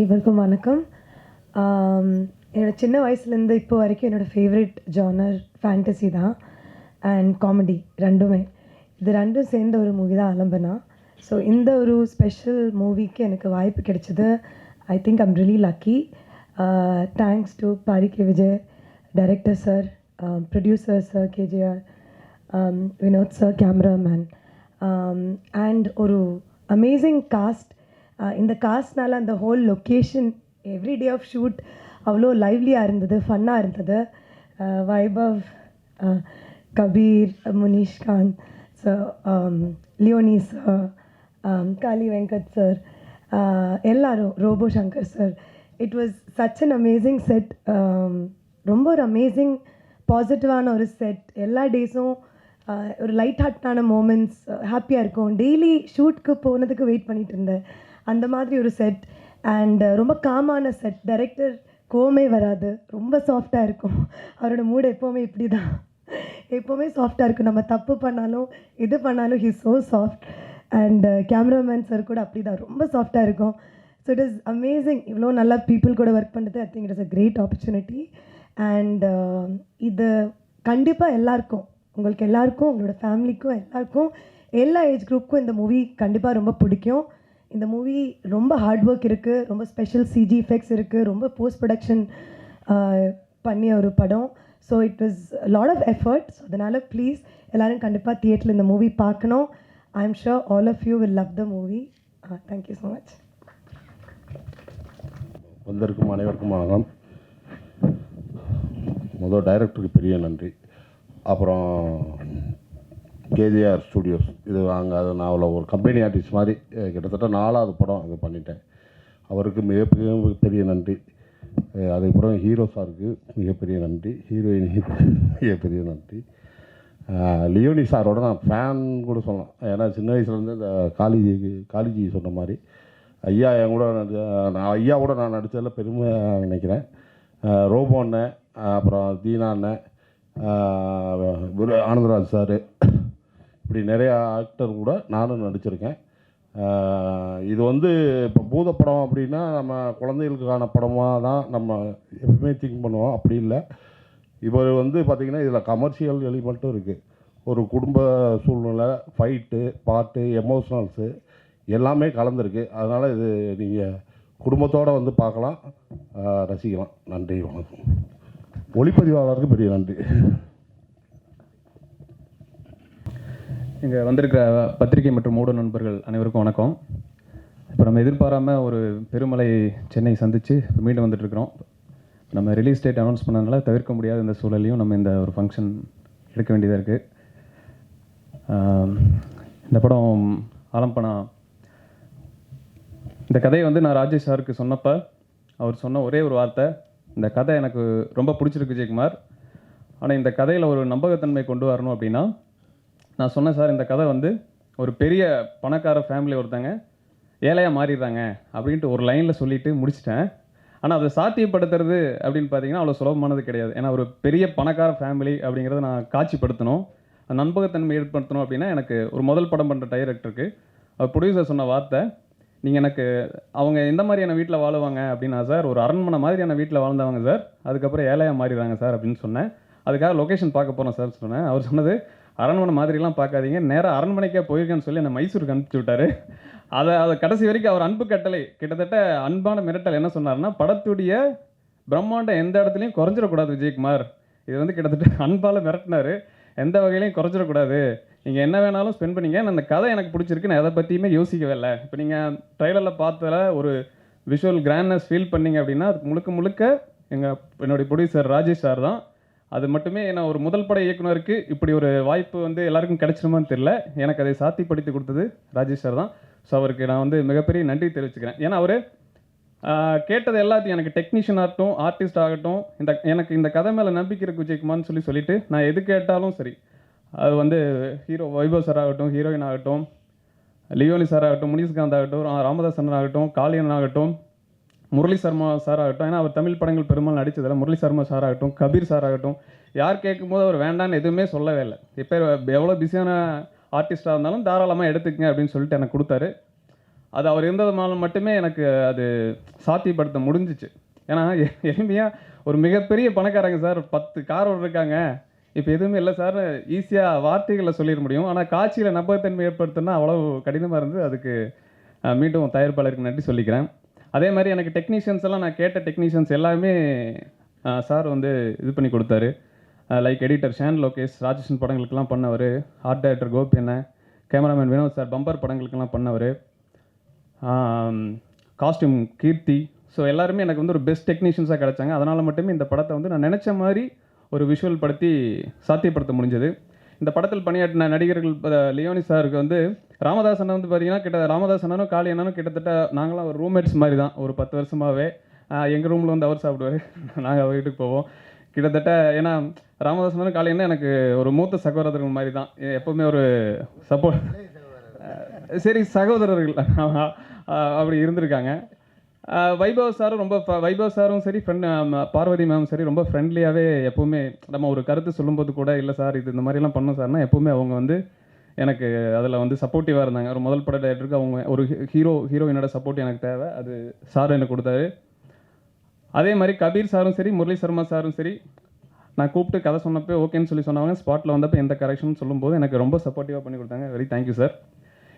இவருக்கும் வணக்கம். என்னோடய என்னோட சின்ன வயசுலேருந்து இப்போ வரைக்கும் என்னோட ஃபேவரட் ஜானர் ஃபேண்டசி தான் அண்ட் காமெடி ரெண்டுமே. இது ரெண்டும் சேர்ந்த ஒரு மூவி தான் அலம்பனா ஸோ இந்த ஒரு ஸ்பெஷல் மூவிக்கு எனக்கு வாய்ப்பு கிடைச்சது. I think I'm really lucky thanks to Pari K Vijay director sir producer sir KGR Vinoth sir cameraman and ஒரு அமேசிங் காஸ்ட் இந்த காஸ்ட்னால் அந்த whole location every day of shoot அவ்வளோ லைவ்லியாக இருந்தது ஃபன்னாக இருந்தது. Vaibhav Kabir Munishkanth sir Leoni sir Kaali Venkat sir எல்லாரும் Robo Shankar sir it was such an amazing set ரொம்ப ஒரு அமேசிங் பாசிட்டிவான ஒரு செட் எல்லா டேஸும் ஒரு லைட் ஹார்ட்டான மூமெண்ட்ஸ் ஹாப்பியாக இருக்கும். டெய்லி ஷூட்க்கு போனதுக்கு வெயிட் பண்ணிகிட்டு இருந்தேன். அந்த மாதிரி ஒரு செட் அண்ட் uh, ரொம்ப காமான செட் டைரக்டர் கோவமே வராது. ரொம்ப சாஃப்டாக இருக்கும். அவரோட மூடு எப்போவுமே இப்படி தான் எப்போவுமே சாஃப்டாக இருக்கும். நம்ம தப்பு பண்ணாலும் இது பண்ணாலும் he so soft and cameraman sir கூட அப்படி தான் ரொம்ப சாஃப்டாக இருக்கும். ஸோ இட் இஸ் அமேசிங் இவ்வளோ நல்லா பீப்புள் கூட ஒர்க் பண்ணுறது I think it is a great opportunity and இது கண்டிப்பாக எல்லாருக்கும். உங்களுக்கு எல்லாருக்கும் உங்களோட ஃபேமிலிக்கும் எல்லாருக்கும் எல்லா ஏஜ் குரூப்புக்கும் இந்த மூவி கண்டிப்பாக ரொம்ப பிடிக்கும். இந்த மூவி ரொம்ப ஹார்ட் ஒர்க் இருக்குது ரொம்ப ஸ்பெஷல் சிஜி எஃபெக்ட்ஸ் இருக்குது ரொம்ப போஸ்ட் ப்ரொடக்ஷன் பண்ணிய ஒரு படம். So it was lot of efforts அதனால் ப்ளீஸ் எல்லோரும் கண்டிப்பாக தியேட்டரில் இந்த மூவி பார்க்கணும். I am sure all of you will love the movie thank you so much வந்திருக்கும் அனைவருக்கும் வணக்கம். முதல் டைரக்டருக்கு பெரிய நன்றி. அப்புறம் கேஜிஆர் ஸ்டுடியோஸ். இது அங்கே அது நான் அவ்வளோ ஒரு கம்பெனி ஆர்டிஸ்ட் மாதிரி கிட்டத்தட்ட நாலாவது படம் அது பண்ணிட்டேன். அவருக்கு மிகப்பெரிய பெரிய நன்றி. அதுக்கப்புறம் ஹீரோ சாருக்கு மிகப்பெரிய நன்றி. ஹீரோயினுக்கு மிகப்பெரிய நன்றி. லியோனி சாரோட நான் ஃபேன் கூட சொல்லலாம். ஏன்னா சின்ன வயசுலேருந்து இந்த காளிஜி காளிஜி சொன்ன மாதிரி ஐயா என் கூட நான் ஐயா கூட நான் நடித்ததில் பெருமை நினைக்கிறேன். ரோபோ அண்ணன் அப்புறம் தீனா அண்ணன் ஆனந்தராஜ் சார் இப்படி நிறையா ஆக்டர் கூட நானும் நடிச்சிருக்கேன். இது வந்து இப்போ பூதப்படம் அப்படின்னா நம்ம குழந்தைகளுக்கான படமாக தான் நம்ம எப்பவுமே திங்க் பண்ணுவோம். அப்படி இல்லை. இவர் வந்து பார்த்திங்கன்னா இதில் கமர்ஷியல் எலிமெண்ட்டும் இருக்குது ஒரு குடும்ப சூழ்நிலை ஃபைட்டு பாட்டு எமோஷ்னல்ஸு எல்லாமே கலந்துருக்கு. அதனால் இது நீங்கள் குடும்பத்தோடு வந்து பார்க்கலாம் ரசிக்கலாம். நன்றி வணக்கம். ஒளிப்பதிவாளருக்கு பெரிய நன்றி. இங்கே வந்திருக்கிற பத்திரிகை மற்றும் மூட நண்பர்கள் அனைவருக்கும் வணக்கம். இப்போ நம்ம எதிர்பாராமல் ஒரு பெருமலை சென்னை சந்தித்து மீண்டும் வந்துட்டு இருக்கிறோம். நம்ம ரிலீஸ் டேட் அனௌன்ஸ் பண்ணதுனால தவிர்க்க முடியாத இந்த சூழலையும் நம்ம இந்த ஒரு ஃபங்க்ஷன் எடுக்க வேண்டியதாக இருக்குது இந்த படம் ஆலம்பனா. இந்த கதையை வந்து நான் ராஜேஷ் சாருக்கு சொன்னப்போ அவர் சொன்ன ஒரே ஒரு வார்த்தை. இந்த கதை எனக்கு ரொம்ப பிடிச்சிருக்கு விஜயகுமார். ஆனால் இந்த கதையில் ஒரு நம்பகத்தன்மை கொண்டு வரணும் அப்படின்னா நான் சொன்னேன் சார் இந்த கதை வந்து ஒரு பெரிய பணக்கார ஃபேமிலி ஒருத்தங்க ஏழையாக மாறிடுறாங்க அப்படின்ட்டு ஒரு லைனில் சொல்லிட்டு முடிச்சிட்டேன். ஆனால் அதை சாத்தியப்படுத்துறது அப்படின்னு பார்த்தீங்கன்னா அவ்வளோ சுலபமானது கிடையாது. ஏன்னா ஒரு பெரிய பணக்கார ஃபேமிலி அப்படிங்கிறத நான் காட்சிப்படுத்தணும். அந்த ஏற்படுத்தணும் அப்படின்னா எனக்கு ஒரு முதல் படம் பண்ணுற டைரக்டருக்கு அவர் ப்ரொடியூசர் சொன்ன வார்த்தை நீங்கள் எனக்கு அவங்க எந்த மாதிரியான வீட்டில் வாழுவாங்க? அப்படின்னா சார் ஒரு அரண்மனை மாதிரியான வீட்டில் வாழ்ந்தவங்க சார். அதுக்கப்புறம் ஏழையாக மாறிடுறாங்க சார் அப்படின்னு சொன்னேன். அதுக்காக லொக்கேஷன் பார்க்க போகிறோம் சார் சொன்னேன். அவர் சொன்னது அரண்மனை மாதிரிலாம் பார்க்காதீங்க. நேராக அரண்மனைக்கே போயிருக்கேன்னு சொல்லி அந்த மைசூருக்கு அனுப்பிச்சி விட்டாரு. அதை அதை கடைசி வரைக்கும் அவர் அன்பு கட்டளை கிட்டத்தட்ட அன்பான மிரட்டல் என்ன சொன்னார்னா படத்துடைய பிரம்மாண்டம் எந்த இடத்துலையும் குறைஞ்சிடக்கூடாது விஜயகுமார். இது வந்து கிட்டத்தட்ட அன்பால் மிரட்டினார். எந்த வகையிலையும் குறைஞ்சிடக்கூடாது. நீங்கள் என்ன வேணாலும் ஸ்பெண்ட் பண்ணீங்க. நான் அந்த கதை எனக்கு பிடிச்சிருக்கு. நான் எதை பற்றியுமே யோசிக்கவே இல்லை. இப்போ நீங்கள் ட்ரைலரில் பார்த்ததில் ஒரு விஷுவல் கிராண்ட்னஸ் ஃபீல் பண்ணீங்க அப்படின்னா அதுக்கு முழுக்க முழுக்க எங்கள் என்னுடைய ப்ரொடியூசர் ராஜேஷ் சார் தான். அது மட்டுமே என்ன ஒரு முதல் பட இயக்குனருக்கு இப்படி ஒரு வாய்ப்பு வந்து எல்லாருக்கும் கிடைச்சிருமான்னு தெரியல. எனக்கு அதை சாத்தியப்படுத்தி கொடுத்தது ராஜேஷ் சார் தான். ஸோ அவருக்கு நான் வந்து மிகப்பெரிய நன்றி தெரிவிச்சுக்கிறேன். ஏன்னா அவர் கேட்டது எல்லாத்தையும் எனக்கு டெக்னீஷியன் ஆகட்டும் ஆர்டிஸ்ட் ஆகட்டும் இந்த எனக்கு இந்த கதை மேலே நம்பிக்கை இருக்கு விஜயகுமார்னு சொல்லி சொல்லிட்டு நான் எது கேட்டாலும் சரி அது வந்து ஹீரோ வைபவ் சார் ஆகட்டும் ஹீரோயின் ஆகட்டும் லியோனி சார் ஆகட்டும் முனிஷ்காந்த் ஆகட்டும் ராமதாசன் ஆகட்டும் காளியன் ஆகட்டும் முரளி சர்மா சார் ஆகட்டும் ஏன்னா அவர் தமிழ் படங்கள் பெரும்பாலும் நடித்ததில்ல முரளி சர்மா சார் ஆகட்டும் கபீர் சார் ஆகட்டும் யார் கேட்கும்போது அவர் வேண்டான்னு எதுவுமே சொல்லவே இல்லை. இப்போ எவ்வளோ பிஸியான ஆர்டிஸ்டாக இருந்தாலும் தாராளமாக எடுத்துக்கங்க அப்படின்னு சொல்லிட்டு எனக்கு கொடுத்தாரு. அது அவர் இருந்ததுனால மட்டுமே எனக்கு அது சாத்தியப்படுத்த முடிஞ்சிச்சு. ஏன்னா எளிமையாக ஒரு மிகப்பெரிய பணக்காரங்க சார் பத்து கார் இருக்காங்க. இப்போ எதுவுமே இல்லை சார். ஈஸியாக வார்த்தைகளில் சொல்லிட முடியும். ஆனால் காட்சியில் நம்பகத்தன்மை ஏற்படுத்தினா அவ்வளோ கடினமாக இருந்து அதுக்கு மீண்டும் தயாரிப்பாளருக்கு நன்றி சொல்லிக்கிறேன். அதே மாதிரி எனக்கு டெக்னீஷியன்ஸ் எல்லாம் நான் கேட்ட டெக்னீஷியன்ஸ் எல்லாமே சார் வந்து இது பண்ணி கொடுத்தாரு. Like editor Shane Lokesh Rajeshan படங்களுக்கெல்லாம் பண்ணவர். ஆர்ட் டைரக்டர் கோபி என்ன கேமராமேன் வினோத் சார் பம்பர் படங்களுக்கெல்லாம் பண்ணவர். காஸ்டியூம் கீர்த்தி. ஸோ எல்லாருமே எனக்கு வந்து ஒரு பெஸ்ட் டெக்னீஷியன்ஸாக கிடைச்சாங்க. அதனால் மட்டுமே இந்த படத்தை வந்து நான் நினச்ச மாதிரி ஒரு விஷுவல் படுத்தி சாத்தியப்படுத்த முடிஞ்சது. இந்த படத்தில் பணியாற்றின நடிகர்கள் லியோனி சாருக்கு வந்து ராமதாஸ் அண்ணன் வந்து பார்த்தீங்கன்னா கிட்ட ராமதாஸ் அண்ணனும் காளி அண்ணனும் கிட்டத்தட்ட நாங்களாம் ஒரு ரூம்மேட்ஸ் மாதிரி தான் ஒரு பத்து வருஷமாகவே எங்கள் ரூமில் வந்து அவர் சாப்பிடுவார். நாங்கள் அவர் வீட்டுக்கு போவோம். கிட்டத்தட்ட ஏன்னா ராமதாஸ் அண்ணனும் காளி அண்ணன் எனக்கு ஒரு மூத்த சகோதரர்கள் மாதிரி தான் எப்போவுமே ஒரு சப்போர்ட் சரி சகோதரர்கள். அப்படி இருந்திருக்காங்க. வைபவ் சாரும் ரொம்ப வைபவ சாரும் சரி ஃப்ரெண்ட் பார்வதி மேம் சரி ரொம்ப ஃப்ரெண்ட்லியாகவே எப்போவுமே நம்ம ஒரு கருத்து சொல்லும்போது கூட இல்லை சார் இது இந்த மாதிரிலாம் பண்ணோம் சார்னா எப்போவுமே அவங்க வந்து எனக்கு அதில் வந்து சப்போர்ட்டிவாக இருந்தாங்க. ஒரு முதல் பட டேரக்டருக்கு அவங்க ஒரு ஹீரோ ஹீரோயினோட சப்போர்ட் எனக்கு தேவை. அது சார் எனக்கு கொடுத்தாரு. அதே மாதிரி கபீர் சாரும் சரி முரளி சர்மா சாரும் சரி நான் கூப்பிட்டு கதை சொன்னப்போ ஓகேன்னு சொல்லி சொன்னாங்க ஸ்பாட்டில் வந்தப்போ எந்த கரெக்ஷன் சொல்லும்போது எனக்கு ரொம்ப சப்போர்ட்டிவாக பண்ணி கொடுத்தாங்க. வெரி தேங்க்யூ சார்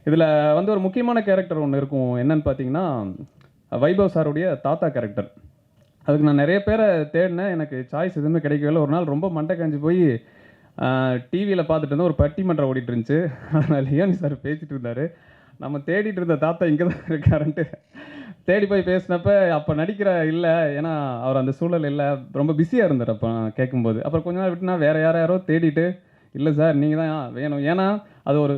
இதில் வந்து ஒரு முக்கியமான கேரக்டர் ஒன்று இருக்கும். என்னன்னு பார்த்தீங்கன்னா வைபவ் சாருடைய தாத்தா கேரக்டர் அதுக்கு நான் நிறைய பேரை தேடினேன். எனக்கு சாய்ஸ் எதுவுமே கிடைக்கவே இல்லை ஒரு நாள் ரொம்ப மண்டை காஞ்சி போய் டிவியில் பார்த்துட்டு இருந்தேன். ஒரு பட்டிமன்றம் ஓடிட்டு இருந்துச்சு. அதனால் லியோனி சார் பேசிகிட்டு இருந்தார். நம்ம தேடிட்டு இருந்த தாத்தா இங்கே தான் இருக்காருன்ட்டு தேடி போய் பேசினப்ப அப்போ நடிக்கிற இல்லை. ஏன்னா அவர் அந்த சூழல் இல்லை. ரொம்ப பிஸியாக இருந்தார் அப்போ நான் கேட்கும்போது. அப்புறம் கொஞ்ச நாள் விட்டுனா வேறு யார் யாரோ தேடிட்டு இல்லை சார் நீங்கள் தான் வேணும். ஏன்னா அது ஒரு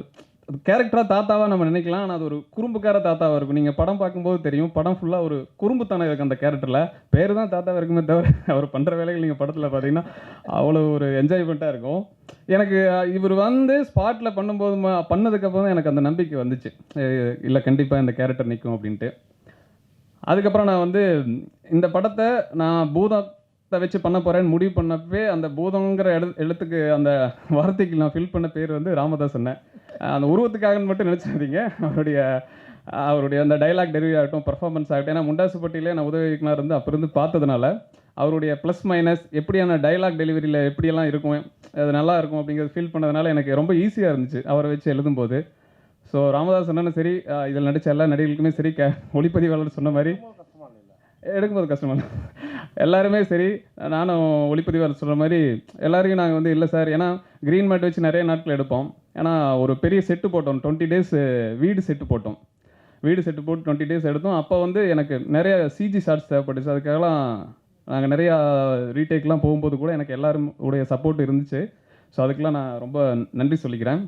கேரக்டராக தாத்தாவாக நம்ம நினைக்கலாம். ஆனால் அது ஒரு குறும்புக்கார தாத்தாவாக இருக்கும். நீங்கள் படம் பார்க்கும்போது தெரியும். படம் ஃபுல்லாக ஒரு குறும்புத்தனம் இருக்குது அந்த கேரக்டரில் பேர் தான் தாத்தாவாக இருக்குமே தவிர அவர் பண்ணுற வேலைகள் நீங்கள் படத்தில் பார்த்தீங்கன்னா அவ்வளோ ஒரு என்ஜாய்மெண்ட்டாக இருக்கும். எனக்கு இவர் வந்து ஸ்பாட்டில் பண்ணும்போது பண்ணதுக்கப்புறம் தான் எனக்கு அந்த நம்பிக்கை வந்துச்சு. இல்லை கண்டிப்பாக இந்த கேரக்டர் நிற்கும் அப்படின்ட்டு. அதுக்கப்புறம் நான் வந்து இந்த படத்தை நான் பூதம் வச்சு பண்ண போகிறேன்னு முடிவு பண்ணப்பவே அந்த பூதங்கிற எழு எழுத்துக்கு அந்த வார்த்தைக்கு நான் ஃபில் பண்ண பேர் வந்து ராமதாஸ் அந்த உருவத்துக்காகன்னு மட்டும் நினச்சாதீங்க அவருடைய அவருடைய அந்த டைலாக் டெலிவரி ஆகட்டும் பர்ஃபார்மன்ஸ் ஆகட்டும். ஏன்னா முண்டாசுப்பட்டியிலே நான் உதவி இயக்குனர் இருந்து அப்போ இருந்து பார்த்ததுனால அவருடைய ப்ளஸ் மைனஸ் எப்படியான டைலாக் டெலிவரியில் எப்படியெல்லாம் இருக்கும் அது நல்லா இருக்கும் அப்படிங்கிறது ஃபீல் பண்ணதுனால எனக்கு ரொம்ப ஈஸியாக இருந்துச்சு அவரை வச்சு எழுதும்போது. ஸோ ராமதாஸ் அண்ணனும் சரி இதில் நடித்த எல்லா நடிகர்களுக்குமே சரி க ஒளிப்பதிவாளர் சொன்ன மாதிரி எடுக்கும்போது கஷ்டமா எல்லாருமே சரி நானும் ஒளிப்பதிவாளர் சொல்கிற மாதிரி எல்லாரையும் நாங்கள் வந்து இல்லை சார். ஏன்னா க்ரீன் மேட் வச்சு நிறைய நாட்கள் எடுப்போம். ஏன்னா ஒரு பெரிய செட்டு போட்டோம். டுவெண்ட்டி டேஸ் வீடு செட்டு போட்டோம். வீடு செட்டு போட்டு டுவெண்ட்டி டேஸ் எடுத்தோம். அப்போ வந்து எனக்கு நிறைய சிஜி ஷார்ட்ஸ் தேவைப்பட்டுச்சு. அதுக்காகலாம் நாங்கள் நிறையா ரீடேக்லாம் போகும்போது கூட எனக்கு எல்லாரும் உடைய சப்போர்ட் இருந்துச்சு. ஸோ அதுக்கெலாம் நான் ரொம்ப நன்றி சொல்லிக்கிறேன்.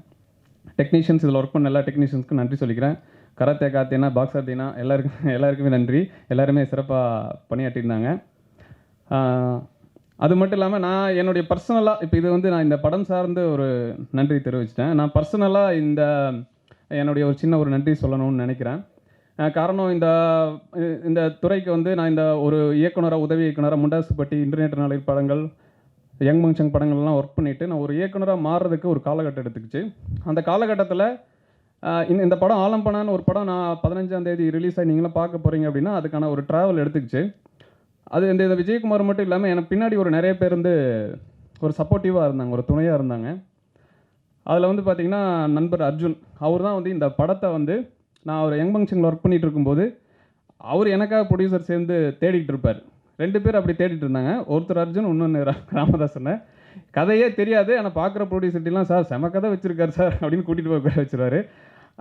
டெக்னீஷியன்ஸ் இதில் ஒர்க் பண்ண எல்லா டெக்னீஷியன்ஸ்க்கும் நன்றி சொல்லிக்கிறேன். கராத்தே காத்தேனா பாக்ஸர் தீனா எல்லாருக்கும் எல்லாருக்குமே நன்றி. எல்லாருமே சிறப்பாக பணியாற்றியிருந்தாங்க. அது மட்டும் இல்லாமல் நான் என்னுடைய பர்சனலாக இப்போ இது வந்து நான் இந்த படம் சார்ந்து ஒரு நன்றி தெரிவிச்சிட்டேன். நான் பர்சனலாக இந்த என்னுடைய ஒரு சின்ன ஒரு நன்றி சொல்லணும்னு நினைக்கிறேன். காரணம் இந்த இந்த துறைக்கு வந்து நான் இந்த ஒரு இயக்குனராக உதவி இயக்குனராக முண்டாசுப்பட்டி இன்டர்நெட் நாளில் படங்கள் யங் மங்ஷன் படங்கள்லாம் ஒர்க் பண்ணிவிட்டு நான் ஒரு இயக்குனராக மாறுறதுக்கு ஒரு காலகட்டம் எடுத்துக்கிச்சு. அந்த காலகட்டத்தில் இந்த இந்த படம் ஆலம்பனான்னு ஒரு படம் நான் பதினஞ்சாம் தேதி ரிலீஸ் ஆகி நீங்களும் பார்க்க போகிறீங்க அப்படின்னா அதுக்கான ஒரு ட்ராவல் எடுத்துக்கிச்சு. அது இந்த இதை விஜயகுமார் மட்டும் இல்லாமல் எனக்கு பின்னாடி ஒரு நிறைய பேர் வந்து ஒரு சப்போர்ட்டிவாக இருந்தாங்க ஒரு துணையாக இருந்தாங்க. அதில் வந்து பார்த்தீங்கன்னா நண்பர் அர்ஜுன் அவர் தான் வந்து இந்த படத்தை வந்து நான் ஒரு யங் ஃபங்க்ஷனில் ஒர்க் பண்ணிகிட்டு இருக்கும்போது அவர் எனக்காக ப்ரொடியூசர் சேர்ந்து தேடிட்டு இருப்பார். ரெண்டு பேர் அப்படி தேடிட்டு இருந்தாங்க. ஒருத்தர் அர்ஜுன் இன்னொன்று ராமதாசனை கதையே தெரியாது. ஆனால் பார்க்குற ப்ரொடியூசர்ட்டிலாம் சார் செம கதை வச்சுருக்காரு சார் அப்படின்னு கூட்டிகிட்டு போய் உட்கார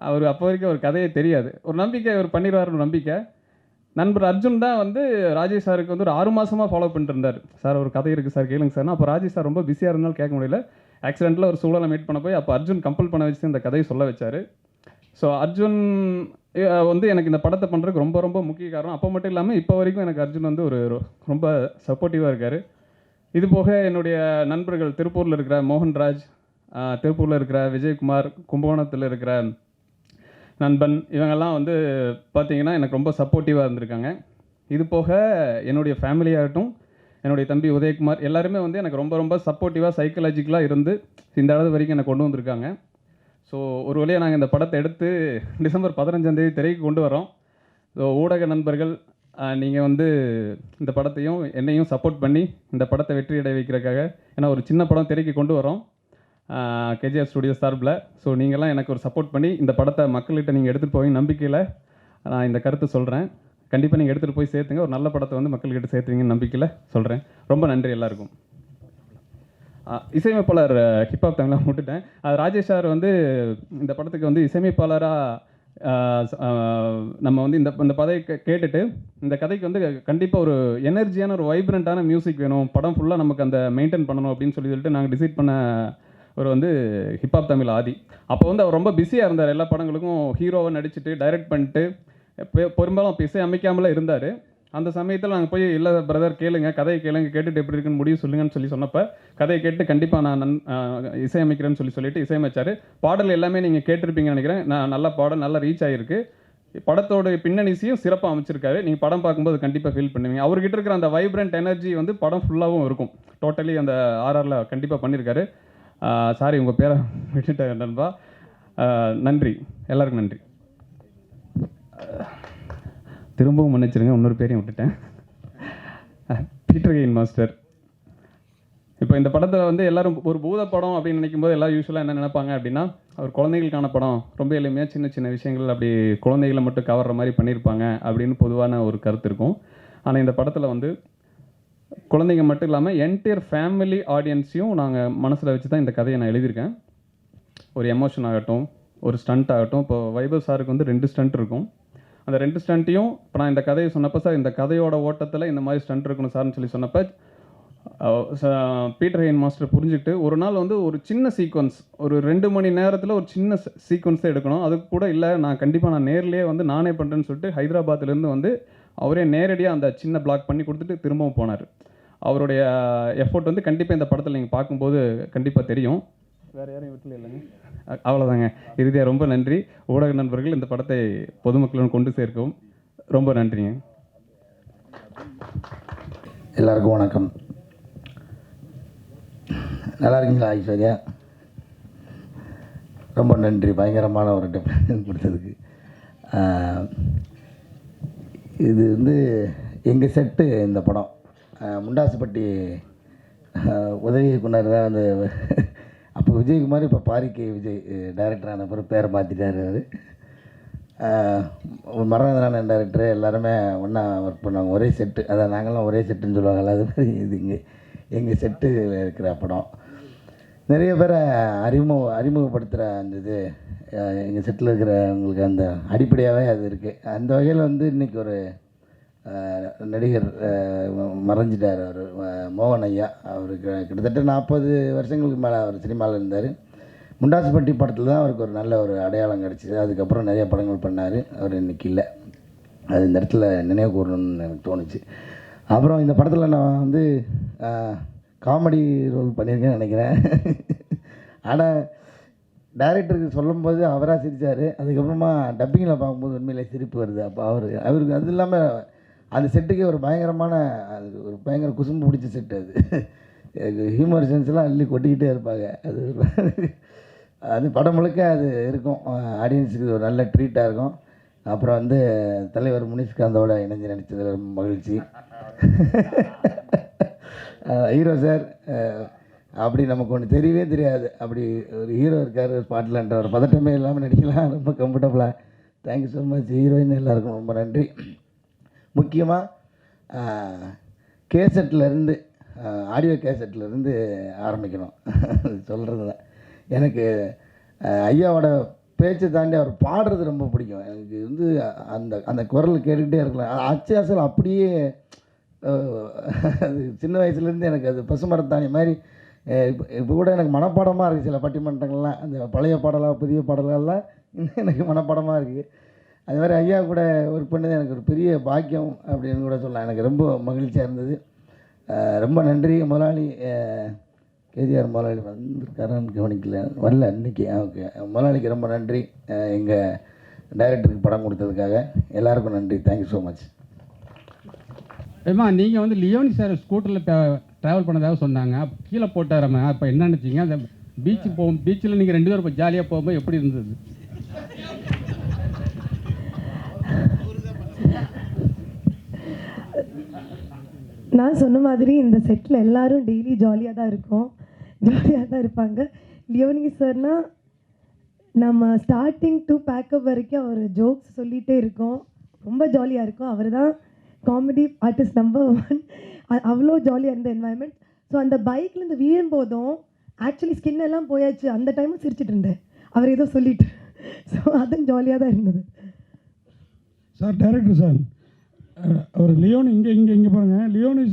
அவர் அப்போ வரைக்கும் ஒரு கதையே தெரியாது. ஒரு நம்பிக்கை அவர் பண்ணிடுவாருன்னு நம்பிக்கை. நண்பர் அர்ஜுன் தான் வந்து ராஜேஷ் சாருக்கு வந்து ஒரு ஆறு மாதமாக ஃபாலோ பண்ணிட்டு இருந்தார். சார் ஒரு கதை இருக்குது சார் கேளுங்க சார். அப்போ ராஜேஷ் சார் ரொம்ப பிஸியாக இருந்தாலும் கேட்க முடியல. ஆக்சிடென்ட்டில் ஒரு சூழலை மீட் பண்ண போய் அப்போ அர்ஜுன் கம்பல் பண்ண வச்சு இந்த கதையை சொல்ல வச்சார். ஸோ அர்ஜுன் வந்து எனக்கு இந்த படத்தை பண்ணுறதுக்கு ரொம்ப ரொம்ப முக்கிய காரணம். அப்போ மட்டும் இல்லாமல் இப்போ வரைக்கும் எனக்கு அர்ஜுன் வந்து ஒரு ரொம்ப சப்போர்ட்டிவாக இருக்கார். இது போக என்னுடைய நண்பர்கள் திருப்பூரில் இருக்கிற மோகன்ராஜ் திருப்பூரில் இருக்கிற விஜயகுமார் கும்பகோணத்தில் இருக்கிற நண்பன் இவங்கெல்லாம் வந்து பார்த்தீங்கன்னா எனக்கு ரொம்ப சப்போர்ட்டிவாக இருந்திருக்காங்க. இது போக என்னுடைய ஃபேமிலியாகட்டும் என்னுடைய தம்பி உதயகுமார் எல்லாருமே வந்து எனக்கு ரொம்ப ரொம்ப சப்போர்ட்டிவாக சைக்கலாஜிக்கலாக இருந்து இந்த அளவு வரைக்கும் என்னை கொண்டு வந்திருக்காங்க. ஸோ ஒரு வழியாக நாங்கள் இந்த படத்தை எடுத்து டிசம்பர் பதினஞ்சாந்தேதி திரைக்கு கொண்டு வரோம் ஸோ ஊடக நண்பர்கள் நீங்கள் வந்து இந்த படத்தையும் என்னையும் சப்போர்ட் பண்ணி இந்த படத்தை வெற்றி அடைய வைக்கிறதுக்காக ஏன்னா ஒரு சின்ன படம் திரைக்கு கொண்டு வரோம் கேஜிஆர் ஸ்டுடியோ சார்பில். ஸோ நீங்கள்லாம் எனக்கு ஒரு சப்போர்ட் பண்ணி இந்த படத்தை மக்கள்கிட்ட நீங்கள் எடுத்துகிட்டு போய் நம்பிக்கையில் நான் இந்த கருத்தை சொல்கிறேன் கண்டிப்பாக நீங்கள் எடுத்துகிட்டு போய் சேர்த்துங்க. ஒரு நல்ல படத்தை வந்து மக்கள்கிட்ட சேர்த்துவீங்கன்னு நம்பிக்கையில் சொல்கிறேன் ரொம்ப நன்றி எல்லாருக்கும். இசையமைப்பாளர் ஹிப்ஹாப் தமிழாக விட்டுட்டேன் அது ராஜேஷ் சார் வந்து இந்த படத்துக்கு வந்து இசையமைப்பாளராக நம்ம வந்து இந்த இந்த பதையை கே- கேட்டுட்டு இந்த கதைக்கு வந்து கண்டிப்பாக ஒரு எனர்ஜியான ஒரு வைப்ரண்ட்டான மியூசிக் வேணும். படம் ஃபுல்லாக நமக்கு அந்த மெயின்டைன் பண்ணணும் அப்படின்னு சொல்லி சொல்லிட்டு நாங்கள் டிசைட் பண்ண இவர் வந்து ஹிப்ஹாப் தமிழ் ஆதி. அப்போ வந்து அவர் ரொம்ப பிஸியாக இருந்தார். எல்லா படங்களுக்கும் ஹீரோவை நடிச்சுட்டு டைரக்ட் பண்ணிட்டு பெரும்பாலும் அப்போ இசை அமைக்காமலே இருந்தார். அந்த சமயத்தில் நாங்கள் போய் இல்லை பிரதர் கேளுங்க. கதையை கேளுங்க. கேட்டுட்டு எப்படி இருக்குன்னு முடிவு சொல்லுங்கன்னு சொல்லி சொன்னப்போ கதையை கேட்டு கண்டிப்பாக நான் நன் இசையமைக்கிறேன்னு சொல்லி சொல்லிட்டு இசையமைச்சார். பாடல் எல்லாமே நீங்கள் கேட்டிருப்பீங்கன்னு நினைக்கிறேன். நான் நல்ல பாடல் நல்லா ரீச் ஆகிருக்கு படத்தோட பின்னணிசையும் சிறப்பாக அமைச்சிருக்காரு. நீங்கள் படம் பார்க்கும்போது கண்டிப்பாக ஃபீல் பண்ணுவீங்க. அவர்கிட்ட இருக்கிற அந்த வைப்ரண்ட் எனர்ஜி வந்து படம் ஃபுல்லாகவும் இருக்கும். டோட்டலி அந்த ஆர்ஆரில் கண்டிப்பாக பண்ணியிருக்காரு சாரி உங்கள் பேரை விட்டுட்டேன் நண்பா. நன்றி. எல்லாருக்கும் நன்றி. திரும்பவும் மன்னிச்சிருங்க இன்னொரு பேரையும் விட்டுட்டேன். பீட்டர் கெயின் மாஸ்டர் இப்போ இந்த படத்தில் வந்து எல்லாரும் ஒரு பூத படம் அப்படின்னு நினைக்கும் போது எல்லாரும் யூஸ்வலாக என்ன நினைப்பாங்க அப்படின்னா அவர் குழந்தைகளுக்கான படம் ரொம்ப எளிமையாக சின்ன சின்ன விஷயங்கள் அப்படி குழந்தைகளை மட்டும் கவர்ற மாதிரி பண்ணியிருப்பாங்க அப்படின்னு பொதுவான ஒரு கருத்து இருக்கும். ஆனால் இந்த படத்தில் வந்து குழந்தைங்க மட்டும் இல்லாமல் என்டையர் ஃபேமிலி ஆடியன்ஸையும் நாங்கள் மனசில் வச்சு தான் இந்த கதையை நான் எழுதியிருக்கேன். ஒரு எமோஷன் ஆகட்டும் ஒரு ஸ்டண்ட் ஆகட்டும். இப்போ வைபவ் சாருக்கு வந்து ரெண்டு ஸ்டண்ட் இருக்கும். அந்த ரெண்டு ஸ்டண்ட்டையும் இப்போ நான் இந்த கதையை சொன்னப்போ சார் இந்த கதையோட ஓட்டத்தில் இந்த மாதிரி ஸ்டண்ட் இருக்கணும் சார்னு சொல்லி சொன்னப்போ பீட்டர் ஹெயின் மாஸ்டர் புரிஞ்சுக்கிட்டு ஒரு நாள் வந்து ஒரு சின்ன சீக்வன்ஸ் ஒரு ரெண்டு மணி நேரத்தில் ஒரு சின்ன சீக்வன்ஸ் தான் எடுக்கணும். அதுக்கு கூட இல்லை நான் கண்டிப்பாக நான் நேர்லேயே வந்து நானே பண்ணுறேன்னு சொல்லிட்டு ஹைதராபாத்லேருந்து வந்து அவரே நேரடியாக அந்த சின்ன பிளாக் பண்ணி கொடுத்துட்டு திரும்பவும் போனார். அவருடைய எஃபோர்ட் வந்து கண்டிப்பாக இந்த படத்தில் நீங்கள் பார்க்கும்போது கண்டிப்பாக தெரியும். வேறு யாரையும் விட்டுல இல்லைங்க அவ்வளோதாங்க இறுதியாக ரொம்ப நன்றி. ஊடக நண்பர்கள் இந்த படத்தை பொதுமக்களுடன் கொண்டு சேர்க்கவும் ரொம்ப நன்றிங்க. எல்லாருக்கும் வணக்கம். நல்லா இருக்கீங்களா ஐஸ்வர்யா? ரொம்ப நன்றி. பயங்கரமான ஒரு டிஃபரன்ஸ் கொடுத்ததுக்கு இது வந்து எங்கள் செட்டு இந்த படம். முண்டாசுப்பட்டி உதவி இயக்குனர் தான் அந்த அப்போ விஜயகுமார் இப்போ பாரிக்கை விஜய் டைரக்டர் ஆன பிறகு பேரை மாற்றிட்டாரு அவர். மரணதனான டேரக்டர் எல்லாருமே ஒன்றா ஒர்க் பண்ணுவாங்க. ஒரே செட்டு அதான் நாங்களாம் ஒரே செட்டுன்னு சொல்லுவாங்க அது மாதிரி இது இங்கே எங்கள் செட்டு இருக்கிற படம். நிறைய பேரை அறிமுக அறிமுகப்படுத்துகிற அந்த இது எங்கள் செட்டில் இருக்கிறவங்களுக்கு அந்த அடிப்படையாகவே அது இருக்குது அந்த வகையில் வந்து இன்றைக்கி ஒரு நடிகர் மறைஞ்சிட்டார் அவர். மோகன் ஐயா. அவருக்கு கிட்டத்தட்ட நாற்பது வருஷங்களுக்கு மேலே அவர் சினிமாவில் இருந்தார். முண்டாசுப்பட்டி படத்தில் தான் அவருக்கு ஒரு நல்ல ஒரு அடையாளம் கிடச்சிது. அதுக்கப்புறம் நிறைய படங்கள் பண்ணார். அவர் இன்னைக்கு இல்லை. அது இந்த இடத்துல நினைவு கூறணும்னு எனக்கு தோணுச்சு. அப்புறம் இந்த படத்தில் நான் வந்து காமெடி ரோல் பண்ணியிருக்கேன்னு நினைக்கிறேன். ஆனால் டைரக்டருக்கு சொல்லும்போது அவராக சிரித்தார் அதுக்கப்புறமா டப்பிங்கில் பார்க்கும்போது உண்மையிலே சிரிப்பு வருது. அப்போ அவர் அவருக்கு அது இல்லாமல் அந்த செட்டுக்கே ஒரு பயங்கரமான அது ஒரு பயங்கர குசும்பு பிடிச்ச செட்டு அது. ஹியூமர் சென்ஸ்லாம் அள்ளி கொட்டிக்கிட்டே இருப்பாங்க. அது அது படம் முழுக்க அது இருக்கும். ஆடியன்ஸுக்கு ஒரு நல்ல ட்ரீட்டாக இருக்கும். அப்புறம் வந்து தலைவர் முனிஷ்காந்தோட இணைஞ்சு நடித்ததில் மகிழ்ச்சி. ஹீரோ சார் அப்படி நமக்கு ஒன்று தெரியவே தெரியாது. அப்படி ஒரு ஹீரோ இருக்கார் ஸ்பாட்லன்ற ஒரு பதட்டமே இல்லாமல் நடிக்கலாம். ரொம்ப கம்ஃபர்டபுளாக தேங்க்யூ ஸோ மச் ஹீரோயின் எல்லாருக்கும் ரொம்ப நன்றி. முக்கியமாக கேசட்லேருந்து ஆடியோ கேசட்லேருந்து ஆரம்பிக்கணும். சொல்கிறது தான் எனக்கு ஐயாவோட பேச்சை தாண்டி அவர் பாடுறது ரொம்ப பிடிக்கும். எனக்கு வந்து அந்த அந்த குரல் கேட்டுக்கிட்டே இருக்கலாம். அ- அச்சு அசல் அப்படியே அது சின்ன வயசுலேருந்து எனக்கு அது பசுமரத்தாணி மாதிரி இப்போ இப்போ கூட எனக்கு மனப்பாடமாக இருக்குது சில பட்டிமன்றங்கள்லாம். அந்த பழைய பாடலாக புதிய பாடல்கள்லாம் இன்னும் எனக்கு மனப்பாடமாக இருக்குது அது மாதிரி ஐயா கூட ஒர்க் பண்ணது எனக்கு ஒரு பெரிய பாக்கியம் அப்படின்னு கூட சொல்லலாம். எனக்கு ரொம்ப மகிழ்ச்சியாக இருந்தது. ரொம்ப நன்றி. முதலாளி கேஜிஆர் முதலாளி வந்திருக்காரான்னு கவனிக்கல. வரல இன்றைக்கி ஓகே. முதலாளிக்கு ரொம்ப நன்றி. எங்கள் டைரக்டருக்கு படம் கொடுத்ததுக்காக. எல்லாருக்கும் நன்றி. தேங்க்யூ ஸோ மச் ஏம்மா நீங்கள் வந்து லியோனி சார் ஸ்கூட்டரில் ட்ராவல் பண்ணதாக சொன்னாங்க. கீழே போட்டாரம்மா. அப்போ என்ன நினச்சிங்க? அந்த பீச்சு போகும் பீச்சில் நீங்கள் ரெண்டு பேரும் இப்போ ஜாலியாக போகும்போது எப்படி இருந்தது? நான் சொன்ன மாதிரி இந்த செட்டில் எல்லாரும் டெய்லி ஜாலியாக தான் இருக்கும். ஜாலியாக தான் இருப்பாங்க. லியோனி சார்னால் நம்ம ஸ்டார்டிங் டு பேக்கப் வரைக்கும் அவர் ஜோக்ஸ் சொல்லிகிட்டே இருக்கோம். ரொம்ப ஜாலியாக இருக்கும். அவர் தான் காமெடி ஆர்டிஸ்ட் நம்பர் ஒன் அவ்வளோ ஜாலியாக இருந்த என்வாயன்மெண்ட் ஸோ அந்த பைக்லேருந்து வீழும் போதும் ஆக்சுவலி ஸ்கின் எல்லாம் போயாச்சு. அந்த டைமும் சிரிச்சிட்டு இருந்தேன். அவர் ஏதோ சொல்லிட்டு. ஸோ அதுவும் ஜாலியாக தான் இருந்தது. சார் டேரக்டர் சார் அவர் லியோன் இங்கே இங்கே இங்கே பாருங்கள் லியோன்